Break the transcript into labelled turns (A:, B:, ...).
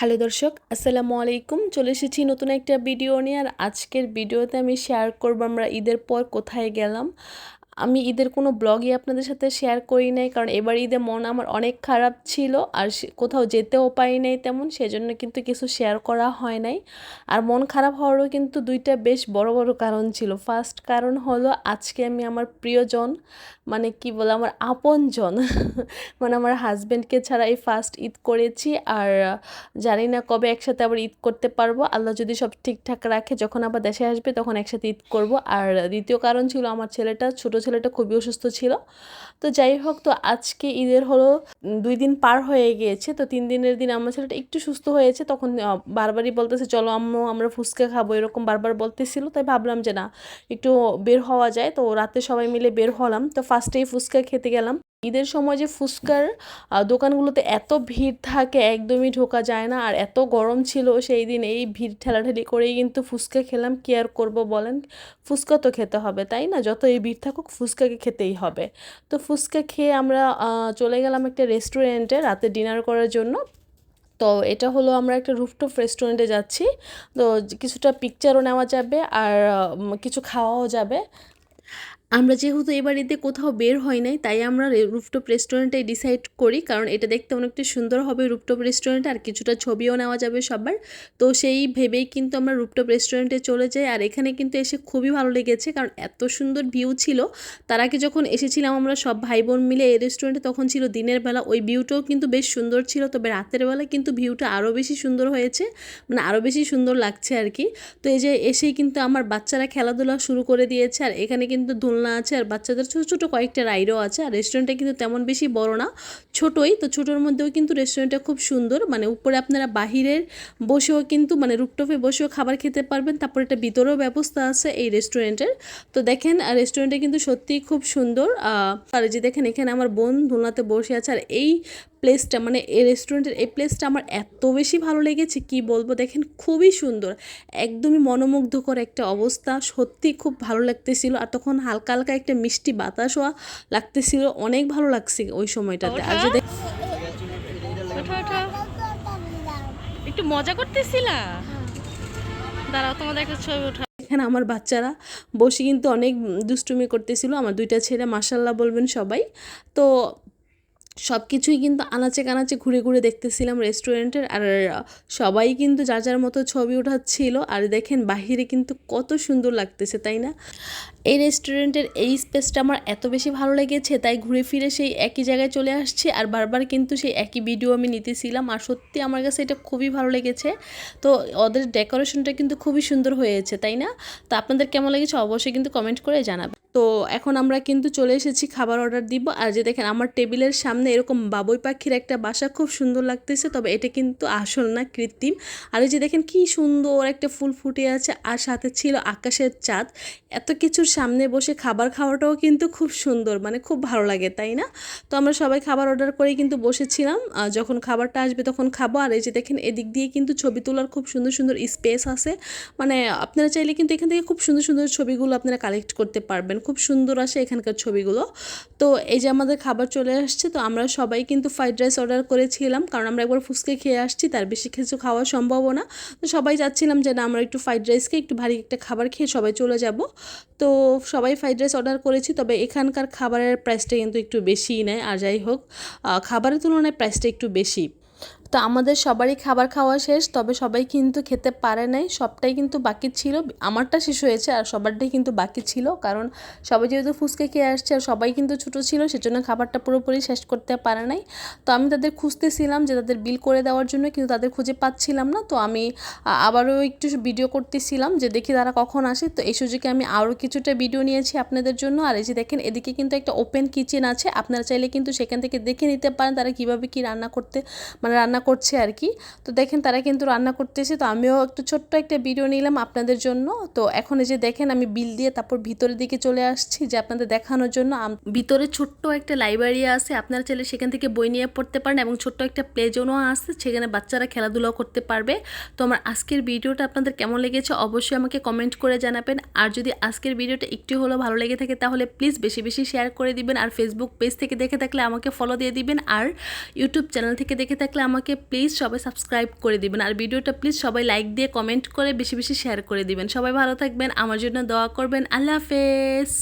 A: Hello দর্শক, আসসালামু আলাইকুম। চলে এসেছি নতুন একটা ভিডিও নিয়ে, আর আজকের ভিডিওতে আমি শেয়ার করব আমরা ঈদের পর কোথায় গেলাম। আমি ঈদের কোনো ব্লগই আপনাদের সাথে শেয়ার করি নাই, কারণ এবার ঈদে মন আমার অনেক খারাপ ছিল, আর কোথাও যেতেও পারি নাই তেমন, সেজন্য কিন্তু কিছু শেয়ার করা হয় নাই। আর মন খারাপ হওয়ারও কিন্তু দুইটা বেশ বড় বড় কারণ ছিল। ফার্স্ট কারণ হলো, আজকে আমি আমার প্রিয়জন মানে কি বলে, আমার আপনজন মানে আমার হাজব্যান্ডকে ছাড়া এই ফার্স্ট ঈদ করেছি, আর জানি না কবে একসাথে আবার ঈদ করতে পারব। আল্লাহ যদি সব ঠিকঠাক রাখে, যখন আবার দেশে আসবে, তখন একসাথে ঈদ করব। আর দ্বিতীয় কারণ ছিল, আমার ছেলেটা ছোট ছেলেটা খুবই অসুস্থ ছিল। তো যাই হোক, তো আজকে ঈদের হলো দুই দিন পার হয়ে গিয়েছে। তো তিন দিনের দিন আমার ছেলেটা একটু সুস্থ হয়েছে। তখন বারবারই বলতেছে, চলো আম্মু, আমরা ফুচকা খাব। এরকম বারবার বলতেছিল। তাই ভাবলাম যে না, একটু বের হওয়া যায়। তো রাতে সবাই মিলে বের হলাম। তো ফার্স্টেই ফুচকা খেতে গেলাম। ঈদের সময় যে ফুচকার দোকানগুলোতে এত ভিড় থাকে, একদমই ঢোকা যায় না। আর এত গরম ছিল সেই দিন, এই ভিড় ঠেলাঠেলি করেই কিন্তু ফুচকা খেলাম। কি আর করব বলেন? ফুচকা তো খেতে হবে, তাই না? যত এই ভিড় থাকুক, ফুচকাকে খেতেই হবে। তো ফুচকা খেয়ে আমরা চলে গেলাম একটা রেস্টুরেন্টে রাতে ডিনার করার জন্য। তো এটা হলো আমরা একটা রুফটপ রেস্টুরেন্টে যাচ্ছি। তো কিছুটা পিকচারও নেওয়া যাবে, আর কিছু খাওয়াও যাবে। আমরা যেহেতু এবার ঈদে কোথাও বের হয় নাই, তাই আমরা রুফটপ রেস্টুরেন্টে ডিসাইড করি। কারণ এটা দেখতে অনেকটা সুন্দর হবে রুফটপ রেস্টুরেন্ট আর কিছুটা ছবিও নেওয়া যাবে সবার। তো সেই ভেবেই কিন্তু আমরা রুফটপ রেস্টুরেন্টে চলে যাই। আর এখানে কিন্তু এসে খুবই ভালো লেগেছে, কারণ এত সুন্দর ভিউ ছিল। তার আগে যখন এসেছিলাম আমরা সব ভাই বোন মিলে এই রেস্টুরেন্টে তখন ছিল দিনের বেলা। ওই ভিউটাও কিন্তু বেশ সুন্দর ছিল, তবে রাতের বেলা কিন্তু ভিউটা আরও বেশি সুন্দর হয়েছে। মানে আরও বেশি সুন্দর লাগছে আর কি। তো এই যে এসেই কিন্তু আমার বাচ্চারা খেলাধুলা শুরু করে দিয়েছে, আর এখানে কিন্তু দোলনা আছে আর বাচ্চাদের ছোটো ছোটো কয়েকটা রাইডও আছে আর রেস্টুরেন্টটা কিন্তু তেমন বেশি বড় না, ছোটোই। তো ছোটোর মধ্যেও কিন্তু রেস্টুরেন্টটা খুব সুন্দর। মানে উপরে আপনারা বাহিরের বসেও কিন্তু মানে রুপটপে বসেও খাবার খেতে পারবেন। তারপর একটা ভিতরেও ব্যবস্থা আছে এই রেস্টুরেন্টের তো দেখেন রেস্টুরেন্টটা কিন্তু সত্যিই খুব সুন্দর। আর যে দেখেন, এখানে আমার বোন দোলনাতে বসে আছে। আর এই প্লেসটা মানে এই রেস্টুরেন্টের এই প্লেসটা আমার এত বেশি ভালো লেগেছে কি বলব? দেখেন খুবই সুন্দর একদমই মনোমুগ্ধকর একটা অবস্থা সত্যি খুব ভালো লাগতেছিল। আর তখন হালকা হালকা একটা মিষ্টি বাতাসও লাগতেছিল অনেক ভালো লাগছে ওই সময়টাতে। আর যে দেখ-
B: ওঠো ওঠো। একটু মজা করতেছিলা? দাঁড়াও তোমাদের একটা ছবি ওঠা।
A: এখানে আমার বাচ্চারা বসে কিন্তু অনেক দুষ্টুমি করতেছিল আমার দুইটা ছেলে মাসাল্লাহ বলবেন সবাই। তো সব কিছুই কিন্তু আনাচে কানাচে ঘুরে ঘুরে দেখতেছিলাম রেস্টুরেন্টের আর, সবাই কিন্তু যার যার মতো ছবি ওঠাচ্ছিল। আর দেখেন বাহিরে কিন্তু কত সুন্দর লাগতেছে, তাই না? এই রেস্টুরেন্টের এই স্পেসটা আমার এত বেশি ভালো লেগেছে, তাই ঘুরে ফিরে সেই একই জায়গায় চলে আসছি। আর বারবার কিন্তু সেই একই ভিডিও আমি নিতেছিলাম। আর সত্যি আমার কাছে এটা খুবই ভালো লেগেছে। তো ওদের ডেকোরেশনটা কিন্তু খুবই সুন্দর হয়েছে, তাই না? তো আপনাদের কেমন লেগেছে অবশ্যই কিন্তু কমেন্ট করে জানাবেন। তো এখন আমরা কিন্তু চলে এসেছি খাবার অর্ডার দিব। আর যে দেখেন, আমার টেবিলের সামনে এরকম বাবুই পাখির একটা বাসা খুব সুন্দর লাগতেছে, তবে এটা কিন্তু আসল না কৃত্রিম। আর এই যে দেখেন, কি সুন্দর একটা ফুল ফুটে আছে, আর সাথে ছিল আকাশের চাঁদ। এত কিছুর সামনে বসে খাবার খাওয়াটাও কিন্তু খুব সুন্দর মানে খুব ভালো লাগে, তাই না? তো আমরা সবাই খাবার অর্ডার করেই কিন্তু বসেছিলাম। যখন খাবারটা আসবে তখন খাব। আর এই যে দেখেন, এদিক দিয়ে কিন্তু ছবি তোলার খুব সুন্দর সুন্দর স্পেস আছে। মানে আপনারা চাইলে কিন্তু এখান থেকে খুব সুন্দর সুন্দর ছবিগুলো আপনারা কালেক্ট করতে পারবেন। খুব সুন্দর আসে এখানকার ছবিগুলো। তো এই যে আমাদের খাবার চলে আসছে, তো আমরা সবাই কিন্তু ফ্রাইড রাইস অর্ডার করেছিলাম। কারণ আমরা একবার ফুচকে খেয়ে আসছি, তার বেশি কিছু খাওয়া সম্ভবও না। তো সবাই চাচ্ছিলাম যে, না, আমরা একটু ফ্রাইড রাইসকে একটু ভারী একটা খাবার খেয়ে সবাই চলে যাব। তো সবাই ফ্রাইড রাইস অর্ডার করেছি, তবে এখানকার খাবারের প্রাইসটা কিন্তু একটু বেশিই নেয়। আর যাই হোক খাবারের তুলনায় প্রাইসটা একটু বেশি। তো আমাদের সবারই খাবার খাওয়া শেষ, তবে সবাই কিন্তু খেতে পারে নাই, সবটাই কিন্তু বাকি ছিল। আমারটা শেষ হয়েছে আর সবারটাই কিন্তু বাকি ছিল, কারণ সবাই যেহেতু ফুচকে খেয়ে আসছে আর সবাই কিন্তু ছোটো ছিল, সেজন্য খাবারটা পুরোপুরি শেষ করতে পারে নাই। তো আমি তাদের খুঁজতেছিলাম যে তাদের বিল করে দেওয়ার জন্য, কিন্তু তাদের খুঁজে পাচ্ছিলাম না। তো আমি আবারও একটু ভিডিও করতেছিলাম যে দেখি তারা কখন আসে। তো এই সুযোগে আমি আরও কিছুটা ভিডিও নিয়েছি আপনাদের জন্য। আর এই যে দেখেন, এদিকে কিন্তু একটা ওপেন কিচেন আছে। আপনারা চাইলে কিন্তু সেখান থেকে দেখে নিতে পারেন তারা কীভাবে কি রান্না করতে মানে রান্না করছে আর কি। তো দেখেন তারা কিন্তু রান্না করতেছে। তো আমিও একটু ছোট্ট একটা ভিডিও নিলাম আপনাদের জন্য। তো এখন এই যে দেখেন আমি বিল দিয়ে তারপর ভিতরের দিকে চলে আসছি যে আপনাদের দেখানোর জন্য। ভিতরে ছোট্ট একটা লাইব্রেরি আছে। আপনারা চাইলে সেখান থেকে বই নিয়ে পড়তে পারেন এবং ছোট্ট একটা প্লে জোনও আছে সেখানে বাচ্চারা খেলাধুলাও করতে পারবে। তো আমার আজকের ভিডিওটা আপনাদের কেমন লেগেছে অবশ্যই আমাকে কমেন্ট করে জানাবেন। আর যদি আজকের ভিডিওটা একটু হলেও ভালো লেগে থাকে তাহলে প্লিজ বেশি বেশি শেয়ার করে দিবেন। আর ফেসবুক পেজ থেকে দেখে থাকলে আমাকে ফলো দিয়ে দিবেন। আর ইউটিউব চ্যানেল থেকে দেখে থাকলে আমাকে চ্যানেলকে প্লিজ সবাই সাবস্ক্রাইব করে দিবেন। আর ভিডিওটা প্লিজ সবাই লাইক দিয়ে কমেন্ট করে বেশি বেশি শেয়ার করে দিবেন। সবাই ভালো থাকবেন, আমার জন্য দোয়া করবেন। আল্লাহ হাফেজ।